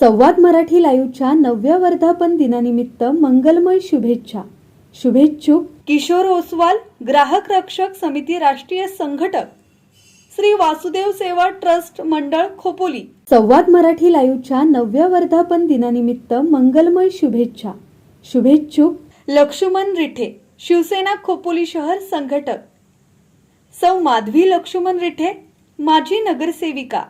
संवाद मराठी लाईव्हच्या नवव्या वर्धापन दिनानिमित्त मंगलमय शुभेच्छा. शुभेच्छुक किशोर ओसवाल ग्राहक रक्षक समिती राष्ट्रीय संघटक. श्री वासुदेव सेवा ट्रस्ट मंडळ खोपोली. संवाद मराठी लाईव्हच्या नवव्या वर्धापन दिनानिमित्त मंगलमय शुभेच्छा. शुभेच्छुक लक्ष्मण रिठे शिवसेना खोपोली शहर संघटक. सौ माधवी लक्ष्मण रिठे माजी नगरसेविका.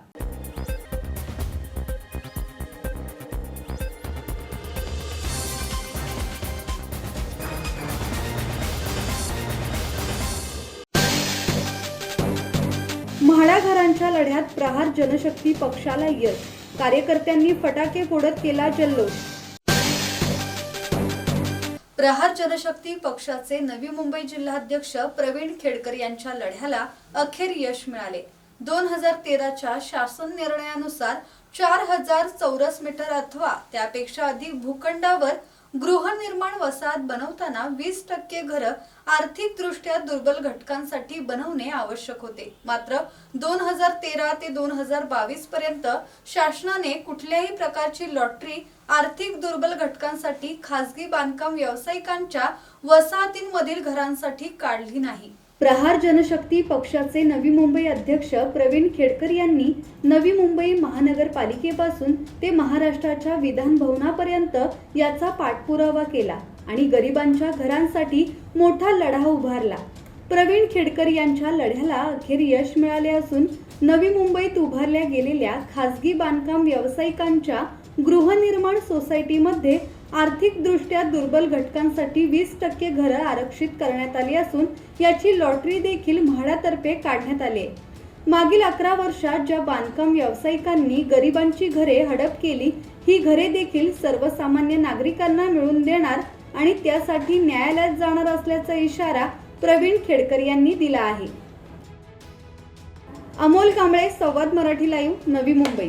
म्हाडा घरांच्या लढ्यात प्रहार जनशक्ती पक्षाला यश. कार्यकर्त्यांनी फटाके फोडत केला जल्लोष. प्रहार जनशक्ती पक्षाचे नवी मुंबई जिल्हाध्यक्ष प्रवीण खेडकर यांच्या लढ्याला अखेर यश मिळाले. दोन हजार तेराच्या शासन निर्णयानुसार चार हजार चौरस मीटर अथवा त्यापेक्षा अधिक भूखंडावर गृहनिर्माण वसाहत बनवताना वीस टक्के घरं आर्थिकदृष्ट्या दुर्बल घटकांसाठी बनवणे आवश्यक होते. मात्र दोन हजार तेरा ते दोन हजार बावीस पर्यंत शासनाने कुठल्याही प्रकारची लॉटरी आर्थिक दुर्बल घटकांसाठी खासगी बांधकाम व्यावसायिकांच्या वसाहतींमधील घरांसाठी काढली नाही. प्रहार जनशक्ती पक्षाचे नवी मुंबई अध्यक्ष प्रवीण खेडकर यांनी नवी मुंबई महानगरपालिकेपासून ते महाराष्ट्राच्या विधान भवनापर्यंत याचा पाठपुरावा केला आणि गरिबांच्या घरांसाठी मोठा लढा उभारला. प्रवीण खेडकर यांच्या लढ्याला अखेर यश मिळाले असून नवी मुंबईत उभारल्या गेलेल्या खासगी बांधकाम व्यावसायिकांच्या गृहनिर्माण सोसायटीमध्ये आर्थिकदृष्ट्या दुर्बल घटकांसाठी वीस टक्के घरं आरक्षित करण्यात आली असून याची लॉटरी देखील म्हाडातर्फे काढण्यात आली आहे. मागील अकरा वर्षात ज्या बांधकाम व्यावसायिकांनी गरिबांची घरे हडप केली ही घरे देखील सर्वसामान्य नागरिकांना मिळवून देणार आणि त्यासाठी न्यायालयात जाणार असल्याचा इशारा प्रवीण खेडकर यांनी दिला आहे. अमोल कांबळे संवाद मराठी लाईव्ह नवी मुंबई.